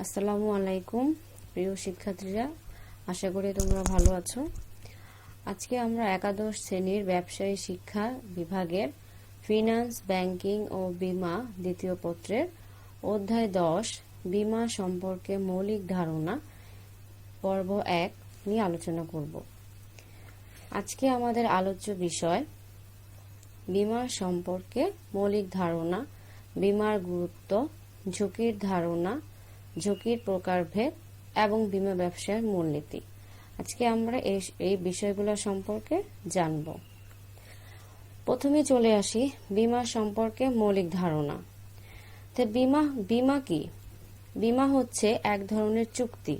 আসসালামু আলাইকুম, প্রিয় শিক্ষার্থীরা। আশা করি তোমরা ভালো আছো। আজকে আমরা একাদশ শ্রেণির ব্যবসায়ী শিক্ষা বিভাগের ফিনান্স, ব্যাংকিং ও বীমা দ্বিতীয় পত্রের অধ্যায় দশ, বীমা সম্পর্কে মৌলিক ধারণা, পর্ব এক নিয়ে আলোচনা করব। আজকে আমাদের আলোচ্য বিষয়, বীমা সম্পর্কে মৌলিক ধারণা, বীমার গুরুত্ব, ঝুঁকির ধারণা ঝুঁকির প্রকারভেদ এবং বীমা ব্যবসার মূলনীতি। আজকে আমরা এই বিষয়গুলো সম্পর্কে জানব। প্রথমে চলে আসি বীমা সম্পর্কে মৌলিক ধারণা। তো বীমা বীমা কি? বীমা হচ্ছে এক ধরনের চুক্তি,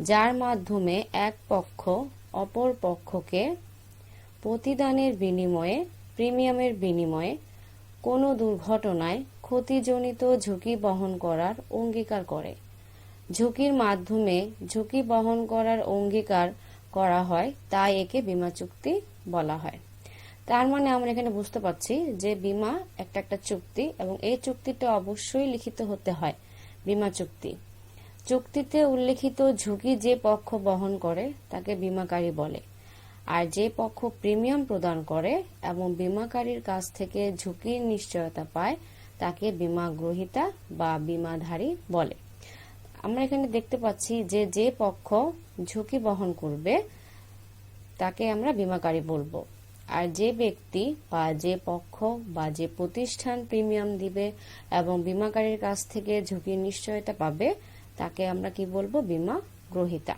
যার মাধ্যমে এক পক্ষ অপর পক্ষকে প্রতিদানের বিনিময়ে, প্রিমিয়ামের বিনিময়ে কোনো দুর্ঘটনায় ক্ষতিজনিত ঝুঁকি বহন করার অঙ্গীকার করে। ঝুঁকির মাধ্যমে ঝুঁকি বহন করার অঙ্গীকার করা হয়, তাই একে বিমা চুক্তি বলা হয়। তার মানে আমরা এখানে বুঝতে পারছি যে বিমা একটা একটা চুক্তি এবং এই চুক্তিটা অবশ্যই লিখিত হতে হয় বিমা চুক্তি। চুক্তিতে উল্লেখিত ঝুঁকি যে পক্ষ বহন করে, তাকে বিমাকারী বলে। আর যে পক্ষ প্রিমিয়াম প্রদান করে এবং বিমাকারীর কাছ থেকে ঝুঁকির নিশ্চয়তা পায় তাকে বীমা গ্রহীতা বা বীমাধারী বলে। আমরা এখানে দেখতে পাচ্ছি যে যে পক্ষ ঝুঁকি বহন করবে, তাকে আমরা বীমাকারী বলব। আর যে ব্যক্তি বা যে পক্ষ বা যে প্রতিষ্ঠান প্রিমিয়াম দিবে এবং বীমাকারীর কাছ থেকে ঝুঁকির নিশ্চয়তা পাবে, তাকে আমরা কি বলব? বীমা গ্রহীতা।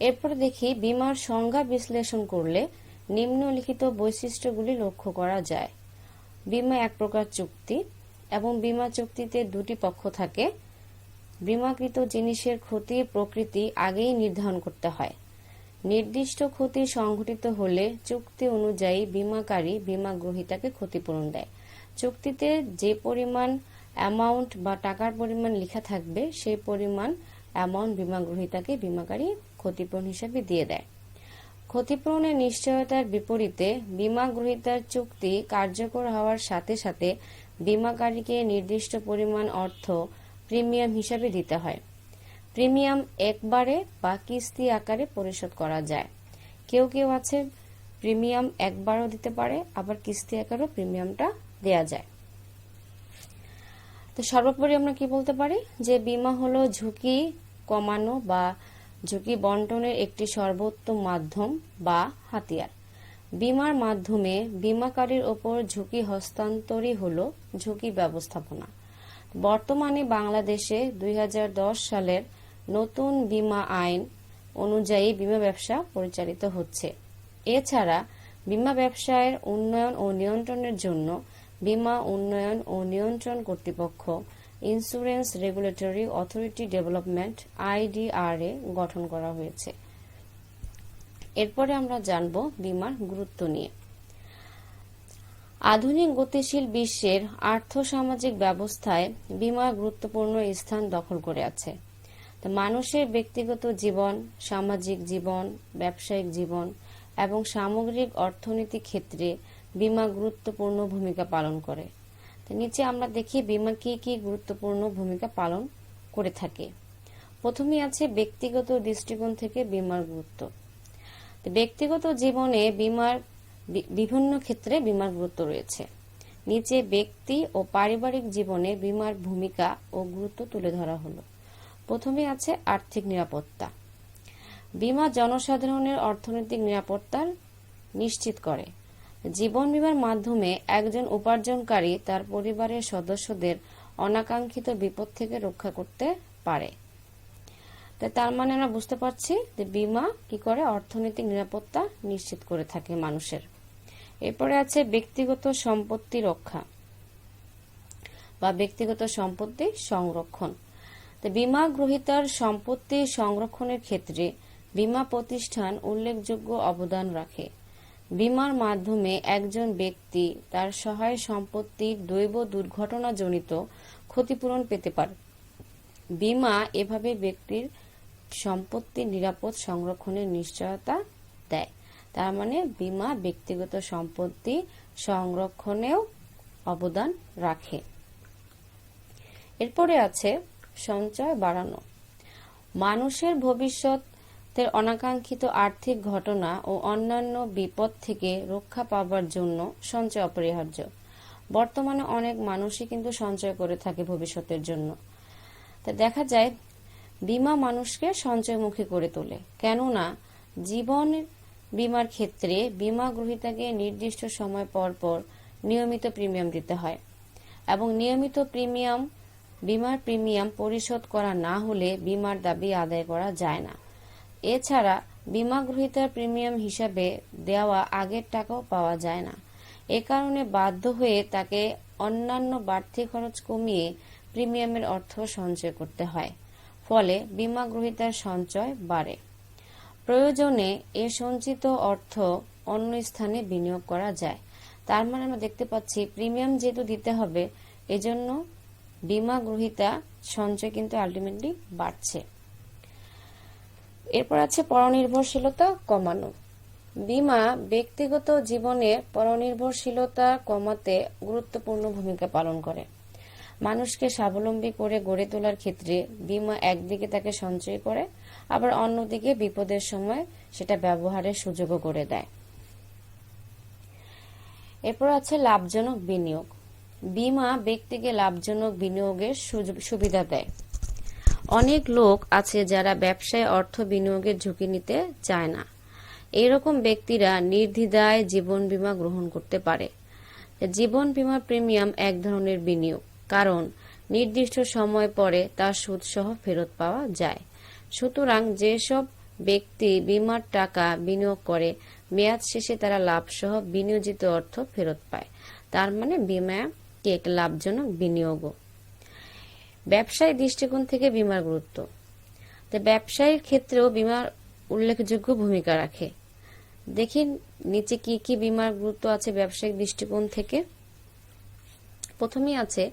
এরপর দেখি, বীমার সংজ্ঞা বিশ্লেষণ করলে নিম্নলিখিত বৈশিষ্ট্যগুলি লক্ষ্য করা যায়। বীমা এক প্রকার চুক্তি এবং বিমা চুক্তিতে দুটি পক্ষ থাকে। বিমাকৃত জিনিসের ক্ষতির প্রকৃতি আগেই নির্ধারণ করতে হয়। নির্দিষ্ট ক্ষতি সংঘটিত হলে চুক্তি অনুযায়ী বিমাকারী বিমা গ্রহীতাকে ক্ষতিপূরণ দেয়। চুক্তিতে যে পরিমাণ অ্যামাউন্ট বা টাকার পরিমাণ লেখা থাকবে, সেই পরিমাণ অ্যামাউন্ট বিমা গ্রহীতাকে বিমাকারী ক্ষতিপূরণ হিসেবে দিয়ে দেয়। ক্ষতিপূরণের নিশ্চয়তার বিপরীতে বীমা গ্রহীতার চুক্তি কার্যকর হওয়ার সাথে সাথে বীমাকারীকে নির্দিষ্ট পরিমাণ অর্থ প্রিমিয়াম হিসাবে দিতে হয়। প্রিমিয়াম একবারে বা কিস্তি আকারে পরিশোধ করা যায়। কেউ কেউ আছে, প্রিমিয়াম একবারও দিতে পারে, আবার কিস্তি আকারেও প্রিমিয়ামটা দেয়া যায়। তো সর্বোপরি আমরা কি বলতে পারি? যে বিমা হলো ঝুঁকি কমানো বা ঝুঁকি বন্টনের একটি সর্বোত্তম মাধ্যম বা হাতিয়ার। বিমার মাধ্যমে বিমাকারীর ওপর ঝুঁকি হস্তান্তরই হল ঝুঁকি ব্যবস্থাপনা। বর্তমানে বাংলাদেশে দুই হাজার দশ সালের নতুন বীমা আইন অনুযায়ী বিমা ব্যবসা পরিচালিত হচ্ছে। এছাড়া বিমা ব্যবসায়ের উন্নয়ন ও নিয়ন্ত্রণের জন্য বিমা উন্নয়ন ও নিয়ন্ত্রণ কর্তৃপক্ষ insurance regulatory authority development, IDRA, গঠন করা হয়েছে। এরপরে আমরা জানব বিমার গুরুত্ব নিয়ে। আধুনিক গতিশীল বিশ্বের আর্থসামাজিক ব্যবস্থায় বিমা গুরুত্বপূর্ণ স্থান দখল করে আছে। মানুষের ব্যক্তিগত জীবন, সামাজিক জীবন, ব্যবসায়িক জীবন এবং সামগ্রিক অর্থনীতি ক্ষেত্রে বীমা গুরুত্বপূর্ণ ভূমিকা পালন করে। নিচে আমরা দেখি বীমা কি কি গুরুত্বপূর্ণ ভূমিকা পালন করে থাকে। প্রথমে আছে ব্যক্তিগত দৃষ্টিকোণ থেকে বীমার গুরুত্ব। ব্যক্তিগত জীবনে বীমার বিভিন্ন ক্ষেত্রে বীমার গুরুত্ব রয়েছে। নিচে ব্যক্তি ও পারিবারিক জীবনে বীমার ভূমিকা ও গুরুত্ব তুলে ধরা হলো। প্রথমে আছে আর্থিক নিরাপত্তা। বীমা জনসাধারণের অর্থনৈতিক নিরাপত্তার নিশ্চিত করে। জীবন বিমার মাধ্যমে একজন উপার্জনকারী তার পরিবারের সদস্যদের অনাকাঙ্ক্ষিত বিপদ থেকে রক্ষা করতে পারে। তার মানে আমরা বুঝতে পারছি যে বীমা কি করে অর্থনৈতিক নিরাপত্তা নিশ্চিত করে থাকে মানুষের। এরপরে আছে ব্যক্তিগত সম্পত্তি রক্ষা বা ব্যক্তিগত সম্পত্তি সংরক্ষণ। বিমা গ্রহীতার সম্পত্তি সংরক্ষণের ক্ষেত্রে বিমা প্রতিষ্ঠান উল্লেখযোগ্য অবদান রাখে। বীমার মাধ্যমে একজন ব্যক্তি তার সহায় সম্পত্তির দৈব দুর্ঘটনাজনিত ক্ষতিপূরণ পেতে পারে। বীমা এভাবে ব্যক্তির সম্পত্তির নিরাপদ সংরক্ষণের নিশ্চয়তা দেয়। তার মানে বীমা ব্যক্তিগত সম্পত্তি সংরক্ষণেও অবদান রাখে। এরপরে আছে সঞ্চয় বাড়ানো। মানুষের ভবিষ্যতের অনাকাঙ্ক্ষিত আর্থিক ঘটনা ও অন্যান্য বিপদ থেকে রক্ষা পাবার জন্য সঞ্চয় অপরিহার্য। বর্তমানে অনেক মানুষই কিন্তু সঞ্চয় করে থাকে ভবিষ্যতের জন্য। তা দেখা যায়, বিমা মানুষকে সঞ্চয়মুখী করে তোলে। কেননা, জীবন বিমার ক্ষেত্রে বিমা গ্রহীতাকে নির্দিষ্ট সময় পর পর নিয়মিত প্রিমিয়াম দিতে হয় এবং নিয়মিত প্রিমিয়াম, বিমার প্রিমিয়াম পরিশোধ করা না হলে বিমার দাবি আদায় করা যায় না। এছাড়া বীমা গ্রহীতার প্রিমিয়াম হিসাবে দেওয়া আগের টাকাও পাওয়া যায় না। এ কারণে বাধ্য হয়ে তাকে অন্যান্য বাড়তি খরচ কমিয়ে প্রিমিয়ামের অর্থ সঞ্চয় করতে হয়। ফলে বিমা গ্রহীতার সঞ্চয় বাড়ে। প্রয়োজনে এ সঞ্চিত অর্থ অন্য স্থানে বিনিয়োগ করা যায়। তার মানে আমরা দেখতে পাচ্ছি প্রিমিয়াম যেহেতু দিতে হবে, এজন্য বীমা গ্রহীতা সঞ্চয় কিন্তু আলটিমেটলি বাড়ছে। এরপর আছে পরনির্ভরশীলতা কমানো। বিমা ব্যক্তিগত জীবনে পরনির্ভরশীলতা কমাতে গুরুত্বপূর্ণ ভূমিকা পালন করে। মানুষকে স্বাবলম্বী করে গড়ে তোলার ক্ষেত্রে বীমা একদিকে তাকে সঞ্চয় করে, আবার অন্যদিকে বিপদের সময় সেটা ব্যবহারের সুযোগও করে দেয়। এরপর আছে লাভজনক বিনিয়োগ। বীমা ব্যক্তিকে লাভজনক বিনিয়োগের সুবিধা দেয়। অনেক লোক আছে যারা ব্যবসায় অর্থ বিনিয়োগের ঝুঁকি নিতে চায় না। এরকম ব্যক্তিরা নির্দ্বিধায় জীবন বীমা গ্রহণ করতে পারে। জীবন বীমা প্রিমিয়াম এক ধরনের বিনিয়োগ, কারণ নির্দিষ্ট সময় পরে তার সুদ সহ ফেরত পাওয়া যায়। সুতরাং যেসব ব্যক্তি বীমার টাকা বিনিয়োগ করে, মেয়াদ শেষে তারা লাভ সহ বিনিয়োজিত অর্থ ফেরত পায়। তার মানে বীমা কি একটা লাভজনক বিনিয়োগও। ব্যবসায়ী দৃষ্টিকোণ থেকে বীমার গুরুত্ব। ব্যবসায়ীর ক্ষেত্রেও বীমার উল্লেখযোগ্য ভূমিকা রাখে। দেখি নিচে কি কি বীমার গুরুত্ব আছে ব্যবসায়িক দৃষ্টিকোণ থেকে। প্রথমেই আছে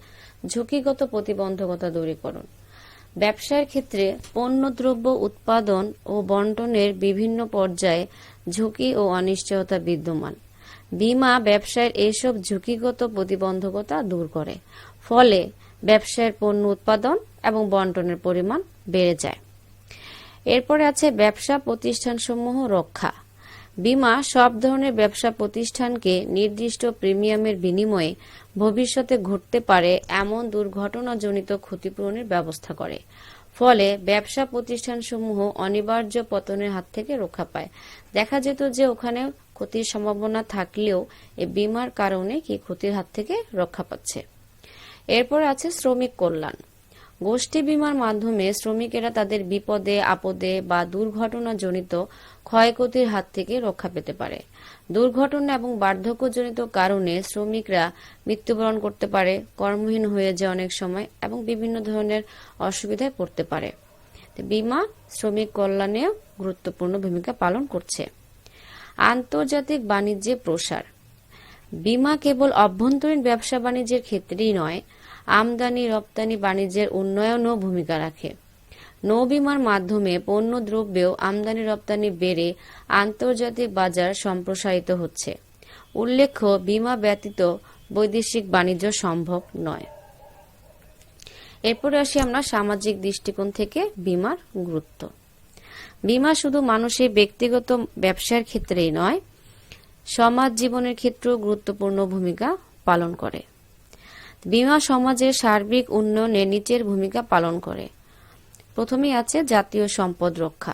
ঝুঁকিগত প্রতিবন্ধকতা দূরীকরণ। ব্যবসায়ের ক্ষেত্রে পণ্যদ্রব্য উৎপাদন ও বন্টনের বিভিন্ন পর্যায়ে ঝুঁকি ও অনিশ্চয়তা বিদ্যমান। বিমা ব্যবসায়ের এইসব ঝুঁকিগত প্রতিবন্ধকতা দূর করে। ফলে ব্যবসায়ের পণ্য উৎপাদন এবং বন্টনের পরিমাণ বেড়ে যায়। এরপরে আছে ব্যবসা প্রতিষ্ঠানসমূহ রক্ষা। বিমা সব ধরনের ব্যবসা প্রতিষ্ঠানকে নির্দিষ্ট প্রিমিয়ামের বিনিময়ে ভবিষ্যতে ঘটতে পারে এমন দুর্ঘটনাজনিত ক্ষতিপূরণের ব্যবস্থা করে। ফলে ব্যবসা প্রতিষ্ঠানসমূহ অনিবার্য পতনের হাত থেকে রক্ষা পায়। দেখা যেত যে ওখানে ক্ষতির সম্ভাবনা থাকলেও এ বিমার কারণে কি ক্ষতির হাত থেকে রক্ষা পাচ্ছে। এরপর আছে শ্রমিক কল্যাণ। গোষ্ঠী বিমার মাধ্যমে শ্রমিকেরা তাদের বিপদে, আপদে বা দুর্ঘটনাজনিত ক্ষয়ক্ষতির হাত থেকে রক্ষা পেতে পারে। দুর্ঘটনা এবং বার্ধক্যজনিত কারণে শ্রমিকরা মৃত্যুবরণ করতে পারে, কর্মহীন হয়ে যায় অনেক সময় এবং বিভিন্ন ধরনের অসুবিধায় পড়তে পারে। বিমা শ্রমিক কল্যাণেও গুরুত্বপূর্ণ ভূমিকা পালন করছে। আন্তর্জাতিক বাণিজ্যে প্রসার। বিমা কেবল অভ্যন্তরীণ ব্যবসা বাণিজ্যের ক্ষেত্রেই নয় আমদানি, রপ্তানি, বাণিজ্যের উন্নয়নও ভূমিকা রাখে। নৌবিমার মাধ্যমে পণ্য দ্রব্যেও আমদানি, রপ্তানি বেড়ে আন্তর্জাতিক বাজার সম্প্রসারিত হচ্ছে। উল্লেখ্য, বিমা ব্যতীত বৈদেশিক বাণিজ্য সম্ভব নয়। এরপরে আসি আমরা সামাজিক দৃষ্টিকোণ থেকে বীমার গুরুত্ব। বিমা শুধু মানুষের ব্যক্তিগত ব্যবসার ক্ষেত্রেই নয়, সমাজ জীবনের ক্ষেত্রেও গুরুত্বপূর্ণ ভূমিকা পালন করে। বীমা সমাজের সার্বিক উন্নয়নে নিচের ভূমিকা পালন করে। প্রথমেই আছে জাতীয় সম্পদ রক্ষা।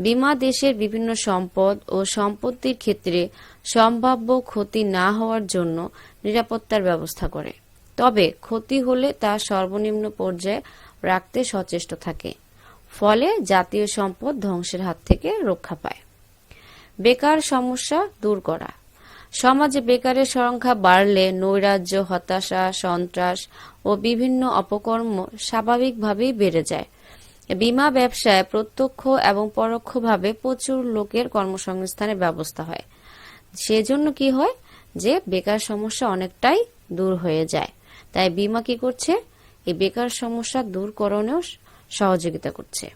বীমা দেশের বিভিন্ন সম্পদ ও সম্পত্তির ক্ষেত্রে সম্ভাব্য ক্ষতি না হওয়ার জন্য নিরাপত্তার ব্যবস্থা করে। তবে ক্ষতি হলে তা সর্বনিম্ন পর্যায়ে রাখতে সচেষ্ট থাকে। ফলে জাতীয় সম্পদ ধ্বংসের হাত থেকে রক্ষা পায়। বেকার সমস্যা দূর করা। সমাজে বেকারের সংখ্যা বাড়লে নৈরাজ্য, হতাশা, সন্ত্রাস ও বিভিন্ন অপকর্ম স্বাভাবিকভাবেই বেড়ে যায়। বিমা ব্যবসায় প্রত্যক্ষ এবং পরোক্ষভাবে প্রচুর লোকের কর্মসংস্থানের ব্যবস্থা হয়। সেজন্য কি হয় যে বেকার সমস্যা অনেকটাই দূর হয়ে যায়। তাই বিমা কি করছে? এই বেকার সমস্যা দূরকরণেও সহযোগিতা করছে।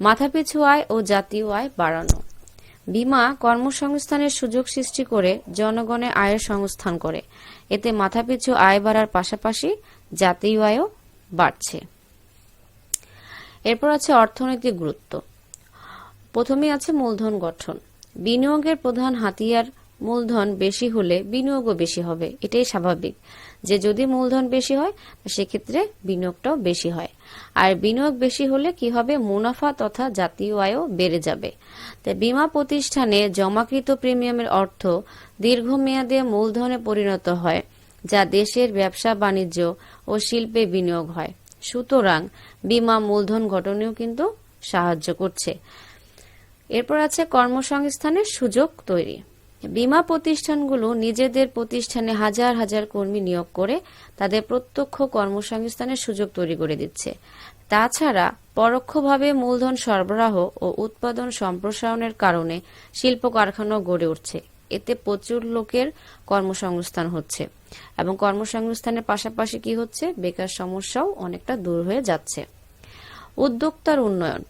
মাথাপিছু আয় ও জাতীয় আয় বাড়ানো। বীমা কর্মসংস্থানের সুযোগ সৃষ্টি করে জনগণের আয়ের সংস্থান করে। এতে মাথাপিছু আয় বাড়ার পাশাপাশি জাতীয় আয়ও বাড়ছে। এরপর আছে অর্থনৈতিক গুরুত্ব। প্রথমে আছে মূলধন গঠন। বিনিয়োগের প্রধান হাতিয়ার মূলধন বেশি হলে বিনিয়োগও বেশি হবে, এটাই স্বাভাবিক। যে যদি মূলধন বেশি হয়, সেক্ষেত্রে বিনিয়োগটাও বেশি হয়। আর বিনিয়োগ বেশি হলে কি হবে? মুনাফা তথা জাতীয় আয়ও বেড়ে যাবে। তাই বিমা প্রতিষ্ঠানে জমাকৃত প্রিমিয়ামের অর্থ দীর্ঘমেয়াদে মূলধনে পরিণত হয়, যা দেশের ব্যবসা, বাণিজ্য ও শিল্পে বিনিয়োগ হয়। সুতরাং বিমা মূলধন গঠনেও কিন্তু সাহায্য করছে। এরপর আছে কর্মসংস্থানের সুযোগ তৈরি। বীমা প্রতিষ্ঠানগুলো নিজেদের প্রতিষ্ঠানে হাজার হাজার কর্মী নিয়োগ করে তাদের প্রত্যক্ষ কর্মসংস্থানের সুযোগ তৈরি করে দিচ্ছে। তাছাড়া পরোক্ষভাবে মূলধন সরবরাহ ও উৎপাদন সম্প্রসারণের কারণে শিল্প কারখানা গড়ে উঠছে। এতে প্রচুর লোকের কর্মসংস্থান হচ্ছে এবং কর্মসংস্থানের পাশাপাশি কি হচ্ছে? বেকার সমস্যাও অনেকটা দূর হয়ে যাচ্ছে। উদ্যোক্তার উন্নয়ন।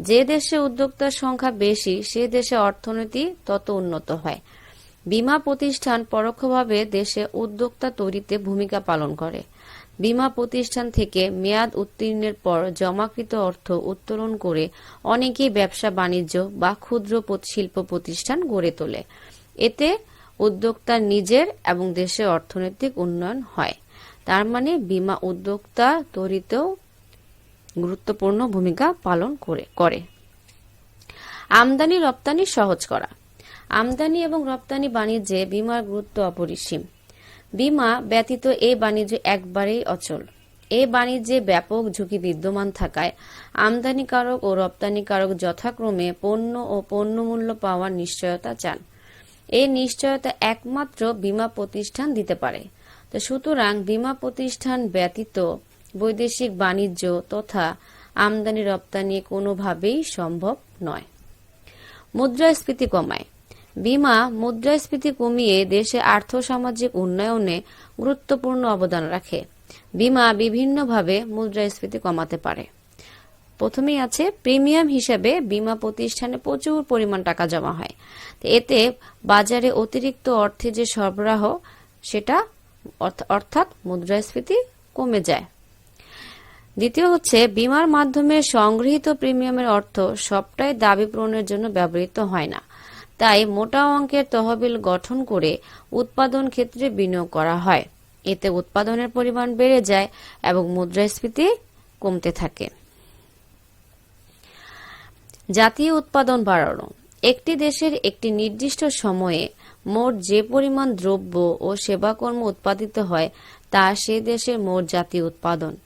যে দেশে উদ্যোক্তার সংখ্যা বেশি, সে দেশে অর্থনীতি তত উন্নত হয়। বীমা প্রতিষ্ঠান পরোক্ষভাবে দেশে উদ্যোক্তা তৈরিতে ভূমিকা পালন করে। বীমা প্রতিষ্ঠান থেকে মেয়াদ উত্তীর্ণের পর জমাকৃত অর্থ উত্তোলন করে অনেকেই ব্যবসা, বাণিজ্য বা ক্ষুদ্র শিল্প প্রতিষ্ঠান গড়ে তোলে। এতে উদ্যোক্তার নিজের এবং দেশের অর্থনৈতিক উন্নয়ন হয়। তার মানে বীমা উদ্যোক্তা তৈরিতেও গুরুত্বপূর্ণ ভূমিকা পালন করে করে। আমদানি রপ্তানি সহজ করা। আমদানি এবং রপ্তানি বাণিজ্যে বীমার গুরুত্ব অপরিসীম। বিমা ব্যতীত এই বাণিজ্য একবারেই অচল। এ বাণিজ্যে ব্যাপক ঝুঁকি বিদ্যমান থাকায় আমদানিকারক ও রপ্তানিকারক যথাক্রমে পণ্য ও পণ্যমূল্য পাওয়ার নিশ্চয়তা চান। এই নিশ্চয়তা একমাত্র বিমা প্রতিষ্ঠান দিতে পারে। তো সুতরাং বিমা প্রতিষ্ঠান ব্যতীত বৈদেশিক বাণিজ্য তথা আমদানি রপ্তানি কোনোভাবেই সম্ভব নয়। মুদ্রাস্ফীতি কমায়। বীমা মুদ্রাস্ফীতি কমিয়ে দেশে আর্থসামাজিক উন্নয়নে গুরুত্বপূর্ণ অবদান রাখে। বিমা বিভিন্নভাবে মুদ্রাস্ফীতি কমাতে পারে। প্রথমেই আছে প্রিমিয়াম হিসেবে বিমা প্রতিষ্ঠানে প্রচুর পরিমাণ টাকা জমা হয়। এতে বাজারে অতিরিক্ত অর্থে যে সরবরাহ, সেটা অর্থ- অর্থাৎ মুদ্রাস্ফীতি কমে যায়। দ্বিতীয় হচ্ছে বিমার মাধ্যমে সংগৃহীত প্রিমিয়ামের অর্থ সবটাই দাবি পূরণের জন্য ব্যবহৃত হয় না। তাই মোটা অঙ্কের তহবিল গঠন করে উৎপাদন ক্ষেত্রে বিনিয়োগ করা হয়। এতে উৎপাদনের পরিমাণ বেড়ে যায় এবং মুদ্রাস্ফীতি কমতে থাকে। জাতীয় উৎপাদন বাড়ানো। একটি দেশের একটি নির্দিষ্ট সময়ে মোট যে পরিমাণ দ্রব্য ও সেবাকর্ম উৎপাদিত হয়, তা সে দেশের মোট জাতীয় উৎপাদন।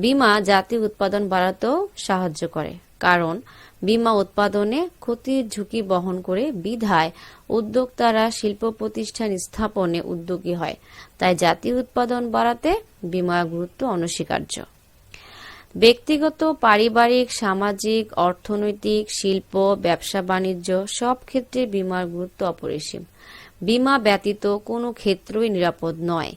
বীমা জাতীয় উৎপাদন বাড়াতেও সাহায্য করে। কারণ বীমা উৎপাদনে ক্ষতির ঝুঁকি বহন করে বিধায় উদ্যোক্তারা শিল্প প্রতিষ্ঠান স্থাপনে উদ্যোগী হয়। তাই জাতীয় উৎপাদন বাড়াতে বীমার গুরুত্ব অনস্বীকার্য। ব্যক্তিগত, পারিবারিক, সামাজিক, অর্থনৈতিক, শিল্প, ব্যবসা, বাণিজ্য সব ক্ষেত্রে বিমার গুরুত্ব অপরিসীম। বীমা ব্যতীত কোনো ক্ষেত্রই নিরাপদ নয়।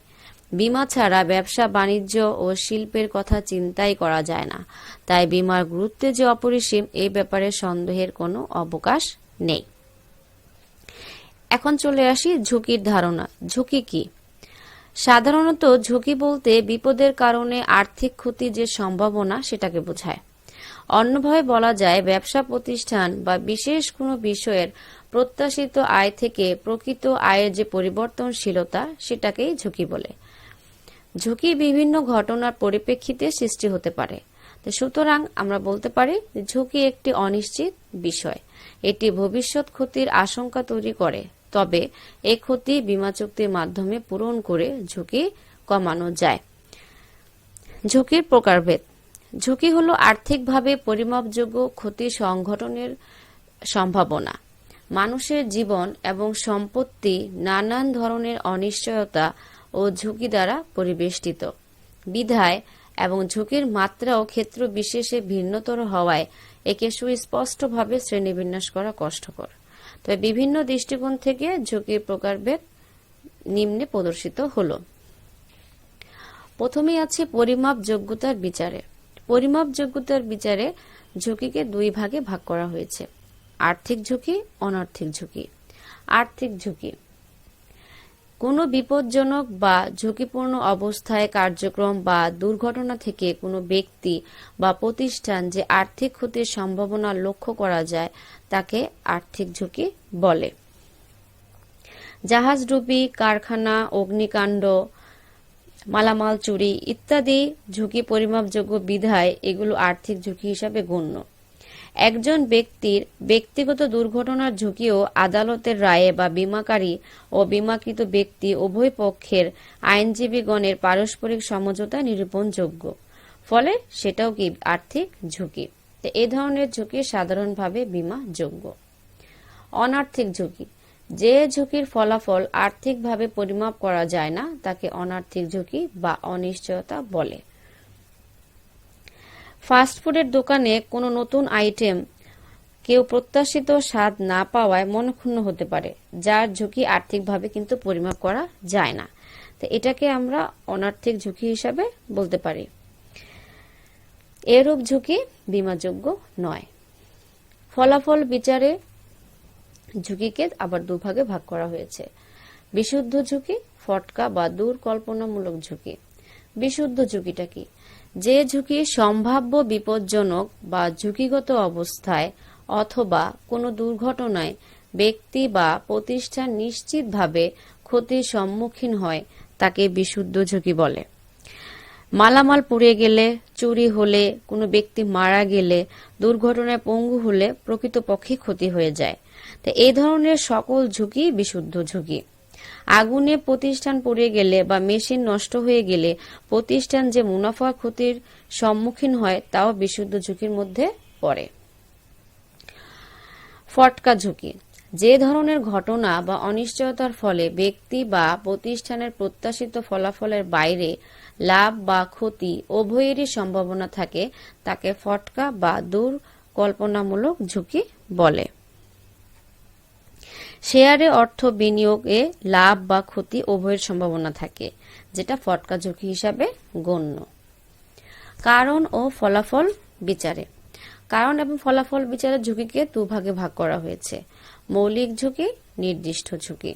বীমা ছাড়া ব্যবসা, বাণিজ্য ও শিল্পের কথা চিন্তাই করা যায় না। তাই বিমার গুরুত্বে যে অপরিসীম এই ব্যাপারে সন্দেহের কোনো অবকাশ নেই। এখন চলে আসি ঝুঁকির ধারণা। ঝুঁকি কি? সাধারণত ঝুঁকি বলতে বিপদের কারণে আর্থিক ক্ষতি যে সম্ভাবনা, সেটাকে বোঝায়। অন্যভাবে বলা যায়, ব্যবসা প্রতিষ্ঠান বা বিশেষ কোনো বিষয়ের প্রত্যাশিত আয় থেকে প্রকৃত আয়ের যে পরিবর্তনশীলতা, সেটাকেই ঝুঁকি বলে। ঝুঁকি বিভিন্ন ঘটনার পরিপ্রেক্ষিতে সৃষ্টি হতে পারে। সুতরাং আমরা বলতে পারি, ঝুঁকি একটি অনিশ্চিত বিষয়। এটি ভবিষ্যৎ ক্ষতির আশঙ্কা তৈরি করে। তবে এই ক্ষতি বীমা চুক্তির মাধ্যমে পূরণ করে ঝুঁকি কমানো যায়। ঝুঁকির প্রকারভেদ। ঝুঁকি হল আর্থিকভাবে পরিমাপযোগ্য ক্ষতি সংঘটনের সম্ভাবনা। মানুষের জীবন এবং সম্পত্তি নানান ধরনের অনিশ্চয়তা ও ঝুঁকি দ্বারা পরিবেষ্টিত। বিধায় এবং ঝুঁকির মাত্রাও ক্ষেত্র বিশেষে ভিন্নতর হওয়ায় একে সুস্পষ্টভাবে শ্রেণীবিন্যাস করা কষ্টকর। তবে বিভিন্ন দৃষ্টিকোণ থেকে ঝুঁকির প্রকারভেদ নিম্নে প্রদর্শিত হলো। প্রথমেই আছে পরিমাপ যোগ্যতার বিচারে। পরিমাপ যোগ্যতার বিচারে ঝুঁকিকে দুই ভাগে ভাগ করা হয়েছে। আর্থিক ঝুঁকি, অনার্থিক ঝুঁকি। আর্থিক ঝুঁকি কোনো বিপজ্জনক বা ঝুঁকিপূর্ণ অবস্থায় কার্যক্রম বা দুর্ঘটনা থেকে কোনো ব্যক্তি বা প্রতিষ্ঠান যে আর্থিক ক্ষতির সম্ভাবনা লক্ষ্য করা যায়, তাকে আর্থিক ঝুঁকি বলে। জাহাজডুবি, কারখানা, অগ্নিকাণ্ড, মালামাল চুরি ইত্যাদি ঝুঁকি পরিমাপযোগ্য বিধায় এগুলো আর্থিক ঝুঁকি হিসাবে গণ্য। একজন ব্যক্তির ব্যক্তিগত দুর্ঘটনার ঝুঁকিও আদালতের রায়ে বা বীমাকারী ও বীমাকৃত ব্যক্তি উভয় পক্ষের আইনজীবীগণের পারস্পরিক সমঝোতা নিরূপণযোগ্য। ফলে সেটাও কি আর্থিক ঝুঁকি? তো এই ধরনের ঝুঁকি সাধারণভাবে বীমাযোগ্য। অনার্থিক ঝুঁকি। যে ঝুঁকির ফলাফল আর্থিকভাবে পরিমাপ করা যায় না, তাকে অনার্থিক ঝুঁকি বা অনিশ্চয়তা বলে। ফাস্টফুডের দোকানে কোনো নতুন আইটেম কেউ প্রত্যাশিত স্বাদ না পাওয়ায় মনক্ষুণ্ণ হতে পারে, যার ঝুঁকি আর্থিকভাবে কিন্তু পরিমাপ করা যায় না। তো এটাকে আমরা অনার্থিক ঝুঁকি হিসাবে বলতে পারি। এরূপ ঝুঁকি বিমাযোগ্য নয়। ফলাফল বিচারে ঝুঁকিকে আবার দুভাগে ভাগ করা হয়েছে। বিশুদ্ধ ঝুঁকি, ফটকা বা দূর কল্পনামূলক ঝুঁকি। বিশুদ্ধ ঝুঁকিটা কি? যে ঝুঁকি সম্ভাব্য বিপজ্জনক বা ঝুঁকিগত অবস্থায় অথবা কোনো দুর্ঘটনায় ব্যক্তি বা প্রতিষ্ঠান নিশ্চিতভাবে ক্ষতির সম্মুখীন হয়, তাকে বিশুদ্ধ ঝুঁকি বলে। মালামাল পুড়ে গেলে, চুরি হলে, কোনো ব্যক্তি মারা গেলে, দুর্ঘটনায় পঙ্গু হলে প্রকৃতপক্ষে ক্ষতি হয়ে যায়। তো এই ধরনের সকল ঝুঁকি বিশুদ্ধ ঝুঁকি। আগুনে প্রতিষ্ঠান পড়ে গেলে বা মেশিন নষ্ট হয়ে গেলে প্রতিষ্ঠান যে মুনাফা ক্ষতির সম্মুখীন হয়, তাও বিশুদ্ধ ঝুঁকির মধ্যে পড়ে। ফটকা ঝুঁকি। যে ধরনের ঘটনা বা অনিশ্চয়তার ফলে ব্যক্তি বা প্রতিষ্ঠানের প্রত্যাশিত ফলাফলের বাইরে লাভ বা ক্ষতি উভয়েরই সম্ভাবনা থাকে, তাকে ফটকা বা দূর কল্পনামূলক ঝুঁকি বলে। শেয়ারে অর্থ বিনিয়োগে লাভ বা ক্ষতি উভয়ের সম্ভাবনা থাকে, যেটা ফটকা ঝুঁকি হিসাবে গণ্য। কারণ ও ফলাফল বিচারে। কারণ এবং ফলাফল বিচারের ঝুঁকিকে দুভাগে ভাগ করা হয়েছে। মৌলিক ঝুঁকি, নির্দিষ্ট ঝুঁকি।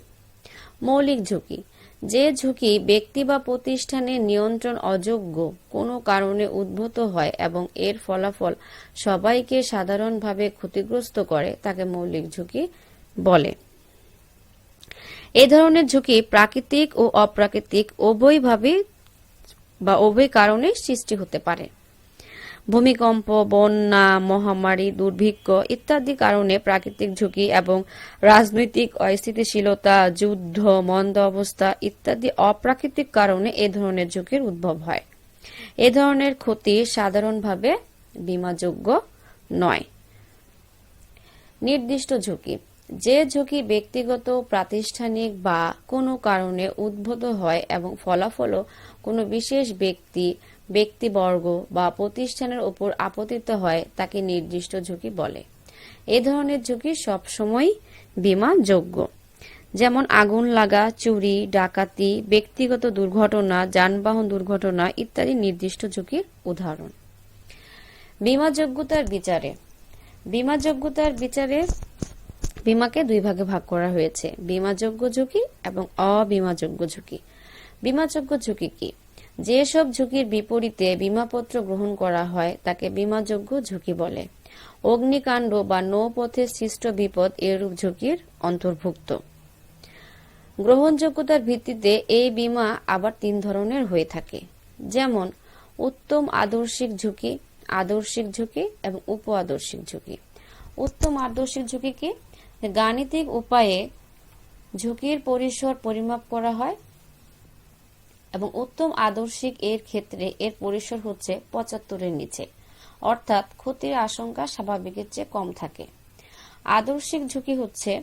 মৌলিক ঝুঁকি। যে ঝুঁকি ব্যক্তি বা প্রতিষ্ঠানের নিয়ন্ত্রণ অযোগ্য, কোনো কারণে উদ্ভূত হয় এবং এর ফলাফল সবাইকে সাধারণভাবে ক্ষতিগ্রস্ত করে, তাকে মৌলিক ঝুঁকি বলে। এ ধরনের ঝুঁকি প্রাকৃতিক ও অপ্রাকৃতিক উভয়ভাবে বা উভয় কারণে সৃষ্টি হতে পারে। ভূমিকম্প, বন্যা, মহামারী, দুর্ভিক্ষ ইত্যাদি কারণে প্রাকৃতিক ঝুঁকি এবং রাজনৈতিক অস্থিতিশীলতা, যুদ্ধ, মন্দ অবস্থা ইত্যাদি অপ্রাকৃতিক কারণে এ ধরনের ঝুঁকির উদ্ভব হয়। এ ধরনের ক্ষতি সাধারণভাবে বীমাযোগ্য নয়। নির্দিষ্ট ঝুঁকি যে ঝুঁকি ব্যক্তিগত, প্রাতিষ্ঠানিক বা কোনো কারণে উদ্ভূত হয় এবং ফলাফলও কোনো বিশেষ ব্যক্তি, ব্যক্তিবর্গ বা প্রতিষ্ঠানের উপর আপতিত হয়, তাকে নির্দিষ্ট ঝুঁকি বলে। এ ধরনের ঝুঁকি সবসময় বিমাযোগ্য যেমন আগুন লাগা, চুরি, ডাকাতি, ব্যক্তিগত দুর্ঘটনা, যানবাহন দুর্ঘটনা ইত্যাদি নির্দিষ্ট ঝুঁকির উদাহরণ। বিমাযোগ্যতার বিচারে। বিমাযোগ্যতার বিচারে বিমাকে দুই ভাগে ভাগ করা হয়েছে, বিমাযোগ্য ঝুঁকি এবং অবিমাযোগ্য ঝুঁকি। বিমাযোগ্য ঝুঁকি কি? যেসব ঝুঁকির বিপরীতে বিমাপত্র গ্রহণ করা হয়, তাকে বিমাযোগ্য ঝুঁকি বলে। অগ্নিকাণ্ড বা নৌপথে সৃষ্ট বিপদ এরূপ ঝুঁকির অন্তর্ভুক্ত। গ্রহণযোগ্যতার ভিত্তিতে এই বিমা আবার তিন ধরনের হয়ে থাকে। যেমন, উত্তম আদর্শিক ঝুঁকি আদর্শিক ঝুঁকি এবং উপ আদর্শিক ঝুঁকি। উত্তম আদর্শিক ঝুঁকি কি? গাণিতিক উপায়ে ঝুঁকির পরিসর পরিমাপ করা হয় এবং উত্তম আদর্শিক এর ক্ষেত্রে এর পরিসর হচ্ছে পঁচাত্তরের নিচে। অর্থাৎ ক্ষতির আশঙ্কা স্বাভাবিকের চেয়ে কম থাকে। আদর্শিক ঝুঁকি হচ্ছে,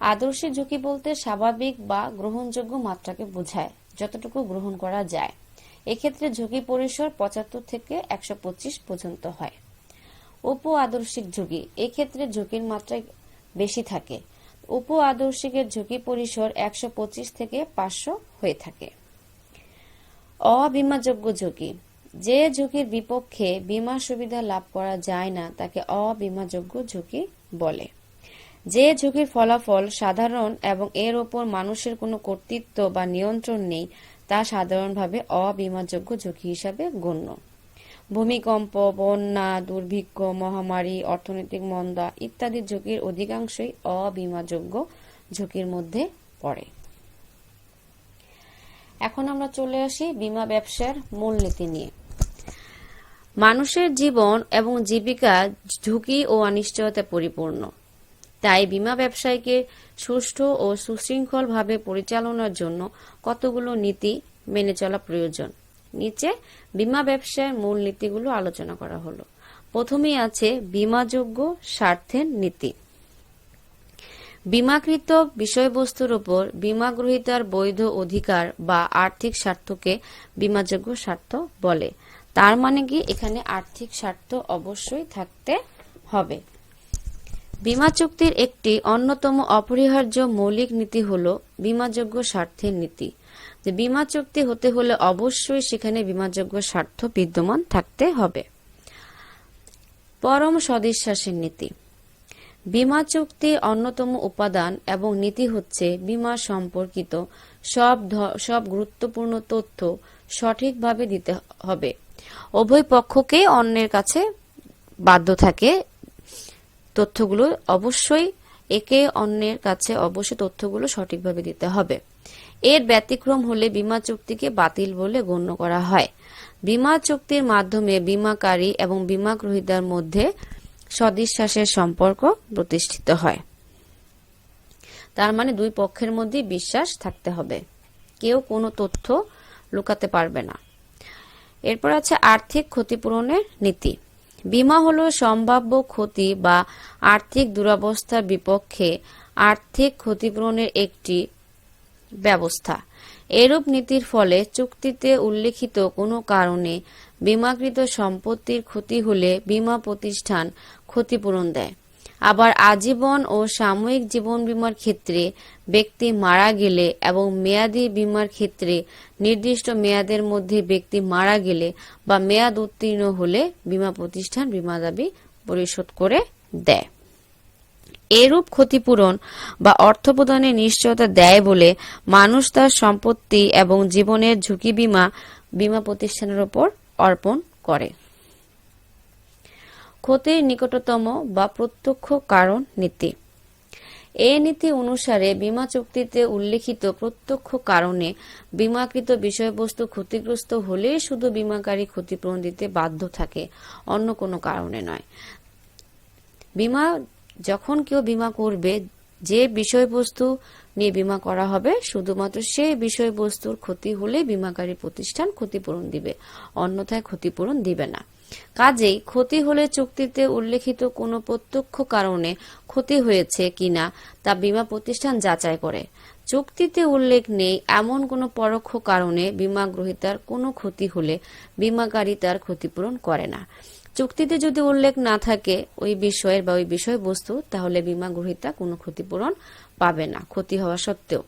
আদর্শিক ঝুঁকি বলতে স্বাভাবিক বা গ্রহণযোগ্য মাত্রাকে বোঝায়, যতটুকু গ্রহণ করা যায়। এক্ষেত্রে ঝুঁকি পরিসর পঁচাত্তর থেকে একশো পঁচিশ পর্যন্ত হয়। উপ আদর্শিক ঝুঁকি, এক্ষেত্রে ঝুঁকির মাত্রা বেশি থাকে। উপ আদর্শিকের ঝুঁকি পরিসর একশো পঁচিশ থেকে পাঁচশো হয়ে থাকে। অবিমাযোগ্য ঝুঁকি। যে ঝুঁকির বিপক্ষে বিমা সুবিধা লাভ করা যায় না, তাকে অবিমাযোগ্য ঝুঁকি বলে। যে ঝুঁকির ফলাফল সাধারণ এবং এর ওপর মানুষের কোনো কর্তৃত্ব বা নিয়ন্ত্রণ নেই, তা সাধারণভাবে অবিমাযোগ্য ঝুঁকি হিসাবে গণ্য। ভূমিকম্প, বন্যা, দুর্ভিক্ষ, মহামারী, অর্থনৈতিক মন্দা ইত্যাদি ঝুঁকির অধিকাংশই অবিমাযোগ্য ঝুঁকির মধ্যে পড়ে। এখন আমরা চলে আসি বিমা ব্যবসার মূলনীতি নিয়ে। মানুষের জীবন এবং জীবিকা ঝুঁকি ও অনিশ্চয়তা পরিপূর্ণ। তাই বিমা ব্যবসায়কে সুষ্ঠু ও সুশৃঙ্খলভাবে পরিচালনার জন্য কতগুলো নীতি মেনে চলা প্রয়োজন? নিচে বীমা ব্যবসার মূল নীতিগুলো আলোচনা করা হলো। প্রথমেই আছে বীমাযোগ্য স্বার্থের নীতি। বিমাকৃত বিষয়বস্তুর উপর বিমা গ্রহীতার বৈধ অধিকার বা আর্থিক স্বার্থকে বিমাযোগ্য স্বার্থ বলে। তার মানে কি? এখানে আর্থিক স্বার্থ অবশ্যই থাকতে হবে। বিমা চুক্তির একটি অন্যতম অপরিহার্য মৌলিক নীতি হল বিমাযোগ্য স্বার্থের নীতি। যে বীমা চুক্তি হতে হলে অবশ্যই সেখানে বিমাযোগ্য স্বার্থ বিদ্যমান থাকতে হবে। পরম সদিশ্বাসের নীতি। বিমা চুক্তির অন্যতম উপাদান এবং নীতি হচ্ছে বিমা সম্পর্কিত সব সব গুরুত্বপূর্ণ তথ্য সঠিকভাবে দিতে হবে। উভয় পক্ষকে অন্যের কাছে বাধ্য থাকে তথ্যগুলো অবশ্যই একে অন্যের কাছে অবশ্যই তথ্যগুলো সঠিকভাবে দিতে হবে। এর ব্যতিক্রম হলে বিমা চুক্তিকে বাতিল বলে গণ্য করা হয়। বিমা চুক্তির মাধ্যমে বিমাকারী এবং বীমা গ্রহীতার মধ্যে সদিশ্বাসের সম্পর্ক প্রতিষ্ঠিত হয়। তার মানে দুই পক্ষের মধ্যে বিশ্বাস থাকতে হবে। কেউ কোনো তথ্য লুকাতে পারবে না। এরপর আছে আর্থিক ক্ষতিপূরণের নীতি। বিমা হলো সম্ভাব্য ক্ষতি বা আর্থিক দুরবস্থার বিপক্ষে আর্থিক ক্ষতিপূরণের একটি ব্যবস্থা। এরূপ নীতির ফলে চুক্তিতে উল্লেখিত কোনো কারণে বিমাকৃত সম্পত্তির ক্ষতি হলে বিমা প্রতিষ্ঠান ক্ষতিপূরণ দেয়। আবার আজীবন ও সাময়িক জীবন বিমার ক্ষেত্রে ব্যক্তি মারা গেলে এবং মেয়াদী বীমার ক্ষেত্রে নির্দিষ্ট মেয়াদের মধ্যে ব্যক্তি মারা গেলে বা মেয়াদ উত্তীর্ণ হলে বিমা প্রতিষ্ঠান বীমা দাবি পরিশোধ করে দেয়। এরূপ ক্ষতিপূরণ বা অর্থ প্রদানের নিশ্চয়তা দেয় বলে মানুষ তার সম্পত্তি এবং জীবনের ঝুঁকি বীমা বীমা প্রতিষ্ঠানের উপর অর্পণ করে। ক্ষতির নিকটতম বা প্রত্যক্ষ কারণ নীতি। এ নীতি অনুসারে বীমা চুক্তিতে উল্লেখিত প্রত্যক্ষ কারণে বীমাকৃত বিষয়বস্তু ক্ষতিগ্রস্ত হলে শুধু বীমাকারী ক্ষতিপূরণ দিতে বাধ্য থাকে, অন্য কোনো কারণে নয়। বীমা যখন কেউ বিমা করবে, যে বিষয়বস্তু নিয়ে বিমা করা হবে, শুধুমাত্র সেই বিষয়বস্তুর ক্ষতি হলে বিমাকারী প্রতিষ্ঠান ক্ষতিপূরণ দিবে, অন্যথায় ক্ষতিপূরণ দিবে না। কাজেই ক্ষতি হলে চুক্তিতে উল্লেখিত কোনো প্রত্যক্ষ কারণে ক্ষতি হয়েছে কিনা তা বিমা প্রতিষ্ঠান যাচাই করে। চুক্তিতে উল্লেখ নেই এমন কোনো পরোক্ষ কারণে বীমা গ্রহীতার কোনো ক্ষতি হলে বীমাকারী তার ক্ষতিপূরণ করে না। চুক্তিতে যদি উল্লেখ না থাকে ওই বিষয়ের বা ওই বিষয়বস্তু, তাহলে বিমা গ্রহীতা কোনো ক্ষতিপূরণ পাবে না, ক্ষতি হওয়া সত্ত্বেও।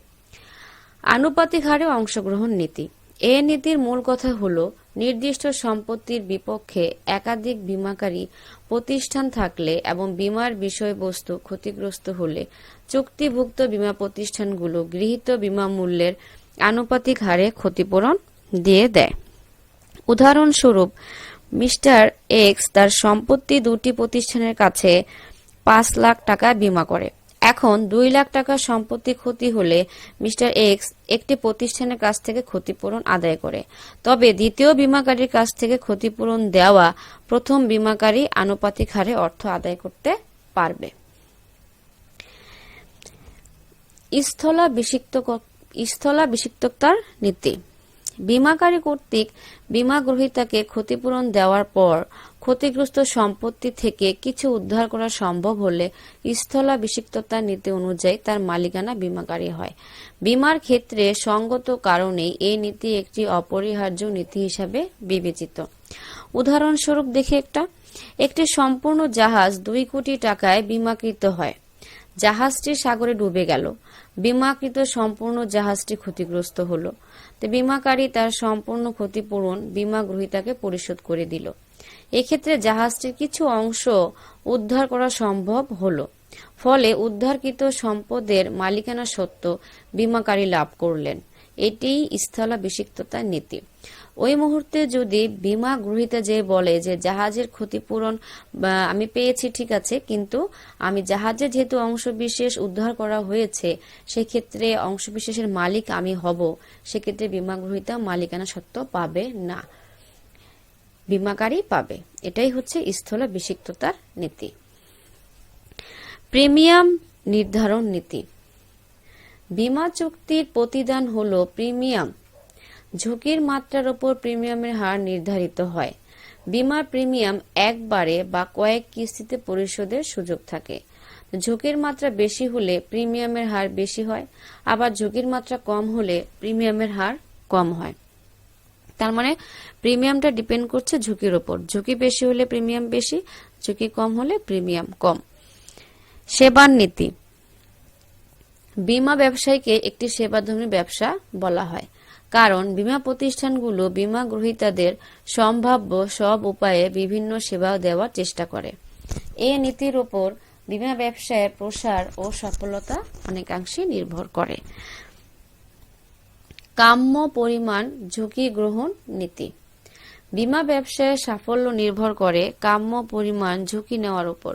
আনুপাতিক হারে অংশগ্রহণ নীতি। এ নীতির মূল কথা হল, নির্দিষ্ট সম্পত্তির বিপক্ষে একাধিক বীমাকারী প্রতিষ্ঠান থাকলে এবং বিমার বিষয়বস্তু ক্ষতিগ্রস্ত হলে চুক্তিভুক্ত বিমা প্রতিষ্ঠানগুলো গৃহীত বীমা মূল্যের আনুপাতিক হারে ক্ষতিপূরণ দিয়ে দেয়। উদাহরণস্বরূপ মিস্টার এক্স তার সম্পত্তি দুটি প্রতিষ্ঠানের কাছে পাঁচ লাখ টাকা বিমা করে। এখন দুই লাখ টাকার সম্পত্তি ক্ষতি হলে মিস্টার এক্স একটি প্রতিষ্ঠানের কাছ থেকে ক্ষতিপূরণ আদায় করে। তবে দ্বিতীয় বিমাকারীর কাছ থেকে ক্ষতিপূরণ দেওয়া প্রথম বিমাকারী আনুপাতিক হারে অর্থ আদায় করতে পারবে। স্থলা বিষিক্ত স্থলা বিষিক্ততার নীতি। বীমাকারী কর্তৃক বীমা গ্রহীতাকে ক্ষতিপূরণ দেওয়ার পর ক্ষতিগ্রস্ত সম্পত্তি থেকে কিছু উদ্ধার করা সম্ভব হলে স্থলা বিষিক্ততা নীতি অনুযায়ী তার মালিকানা বিমাকারী হয়। বিমার ক্ষেত্রে সঙ্গত কারণে এই নীতি একটি অপরিহার্য নীতি হিসাবে বিবেচিত। উদাহরণস্বরূপ দেখে একটা। একটি সম্পূর্ণ জাহাজ দুই কোটি টাকায় বিমাকৃত হয়। জাহাজটি সাগরে ডুবে গেল। বিমাকৃত সম্পূর্ণ জাহাজটি ক্ষতিগ্রস্ত হলো। তো বিমাকারী তার সম্পূর্ণ ক্ষতিপূরণ বিমা গ্রহীতাকে পরিশোধ করে দিল। এক্ষেত্রে জাহাজটির কিছু অংশ উদ্ধার করা সম্ভব হল। ফলে উদ্ধারকৃত সম্পদের মালিকানা সত্ত্ব বিমাকারী লাভ করলেন। এটি স্থলাভিষিক্ততার নীতি। ওই মুহূর্তে যদি বিমা গ্রহীতা যে বলে যে জাহাজের ক্ষতিপূরণ আমি পেয়েছি, ঠিক আছে, কিন্তু আমি জাহাজে যেহেতু অংশবিশেষ উদ্ধার করা হয়েছে, সেক্ষেত্রে অংশবিশেষের মালিক আমি হব। সেক্ষেত্রে বিমা গ্রহীতা মালিকানা সত্ত্ব পাবে না। বিমাকারী পাবে। এটাই হচ্ছে স্থল বিষিক্ততার নীতি। প্রিমিয়াম নির্ধারণ নীতি। বিমা চুক্তির প্রতিদান হলো প্রিমিয়াম। ঝুঁকির মাত্রার উপর প্রিমিয়ামের হার নির্ধারিত হয়। বিমার প্রিমিয়াম একবারে বা কয়েক কিস্তিতে পরিশোধের সুযোগ থাকে। ঝুঁকির মাত্রা বেশি হলে প্রিমিয়ামের হার বেশি হয়, আবার ঝুঁকির মাত্রা কম হলে প্রিমিয়ামের হার কম হয়। তার মানে প্রিমিয়ামটা ডিপেন্ড করছে ঝুঁকির উপর। ঝুঁকি বেশি হলে প্রিমিয়াম বেশি, ঝুঁকি কম হলে প্রিমিয়াম কম। সেবার নীতি। বিমা ব্যবসায়ীকে একটি সেবাধর্মী ব্যবসা বলা হয়। কারণ বিমা প্রতিষ্ঠানগুলো বিমা গ্রহীতাদের সম্ভাব্য সব উপায়ে বিভিন্ন সেবা দেওয়ার চেষ্টা করে। এ নীতির উপর বিমা ব্যবসায়ের প্রসার ও সফলতা অনেকাংশে নির্ভর করে। কাম্য পরিমাণ ঝুঁকি গ্রহণ নীতি। বিমা ব্যবসায়ের সাফল্য নির্ভর করে কাম্য পরিমাণ ঝুঁকি নেওয়ার উপর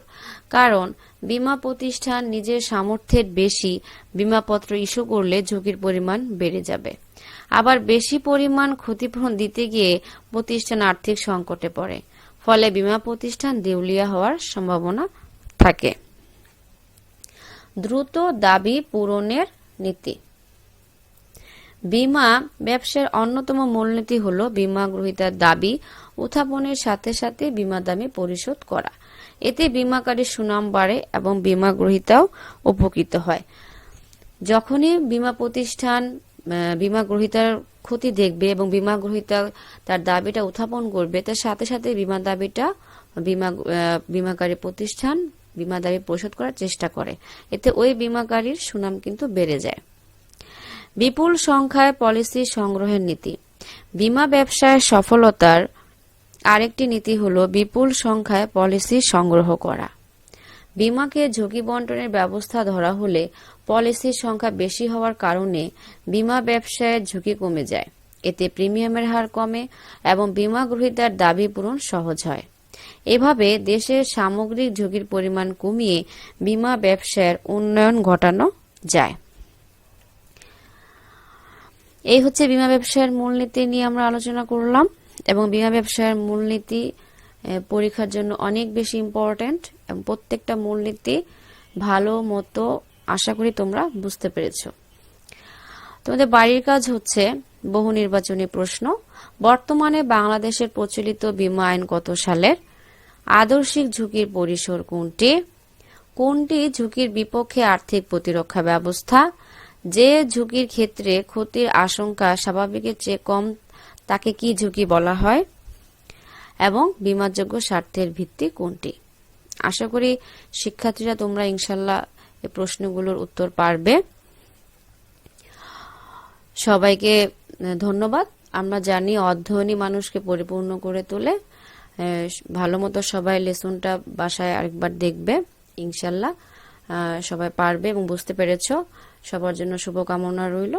কারণ বিমা প্রতিষ্ঠান নিজের সামর্থ্যের বেশি বিমাপত্র ইস্যু করলে ঝুঁকির পরিমাণ বেড়ে যাবে। আবার বেশি পরিমাণ ক্ষতিপূরণ দিতে গিয়ে প্রতিষ্ঠান আর্থিক সংকটে পড়ে। ফলে বিমা প্রতিষ্ঠান দেউলিয়া হওয়ার সম্ভাবনা থাকে। দ্রুত দাবি পূরণের নীতি। বিমা ব্যবসার অন্যতম মূলনীতি হল বিমা গ্রহীতার দাবি উত্থাপনের সাথে সাথে বিমা দামি পরিশোধ করা। এতে বীমাকারীর সুনাম বাড়ে এবং বিমা গ্রহীতাও উপকৃত হয়। যখনই বিমা প্রতিষ্ঠান বীমা গ্রহীতার ক্ষতি দেখবে এবং বীমা গ্রহীতা তার দাবিটা উত্থাপন করবে। তার সাথে সাথে বীমা দাবিটা বীমা বীমাকারী প্রতিষ্ঠান বীমা দাবি পরিশোধ করার চেষ্টা করে। এতে ওই বীমাকারীর সুনাম কিন্তু বেড়ে যায়। বিপুল সংখ্যায় পলিসি সংগ্রহের নীতি। বিমা ব্যবসায় সফলতার আরেকটি নীতি হলো বিপুল সংখ্যায় পলিসি সংগ্রহ করা। বিমাকে ঝুঁকি বন্টনের ব্যবস্থা ধরা হলে পলিসির সংখ্যা বেশি হওয়ার কারণে বীমা ব্যবসায়ের ঝুঁকি কমে যায়। এতে প্রিমিয়ামের হার কমে এবং বীমা গ্রহীতার দাবি পূরণ সহজ হয়। এভাবে দেশের সামগ্রিক ঝুঁকির পরিমাণ কমিয়ে বীমা ব্যবসায়ের উন্নয়ন ঘটানো যায়। এই হচ্ছে বীমা ব্যবসায়ের মূলনীতি নিয়ে আমরা আলোচনা করলাম এবং বীমা ব্যবসায়ের মূলনীতি পরীক্ষার জন্য অনেক বেশি ইম্পর্ট্যান্ট এবং প্রত্যেকটা মূলনীতি ভালো মতো আশা করি তোমরা বুঝতে পেরেছ। তোমাদের বাড়ির কাজ হচ্ছে বহু নির্বাচনী প্রশ্ন। বর্তমানে বাংলাদেশের প্রচলিত বীমা আইন কত সালের? আদর্শিক ঝুঁকির পরিসর কোনটি? কোনটি ঝুঁকির বিপক্ষে আর্থিক প্রতিরক্ষা ব্যবস্থা? যে ঝুঁকির ক্ষেত্রে ক্ষতির আশঙ্কা স্বাভাবিকের চেয়ে কম, তাকে কি ঝুঁকি বলা হয়? এবং বিমাযোগ্য স্বার্থের ভিত্তি কোনটি? আশা করি শিক্ষার্থীরা তোমরা ইনশাল্লাহ এই প্রশ্নগুলোর উত্তর পারবে। সবাইকে ধন্যবাদ। আমরা জানি অধ্যয়নী মানুষকে পরিপূর্ণ করে তোলে। ভালো মতো সবাই লেসনটা বাসায় আরেকবার দেখবে, ইনশাল্লাহ। সবাই পারবে এবং বুঝতে পেরেছ। সবার জন্য শুভকামনা রইল।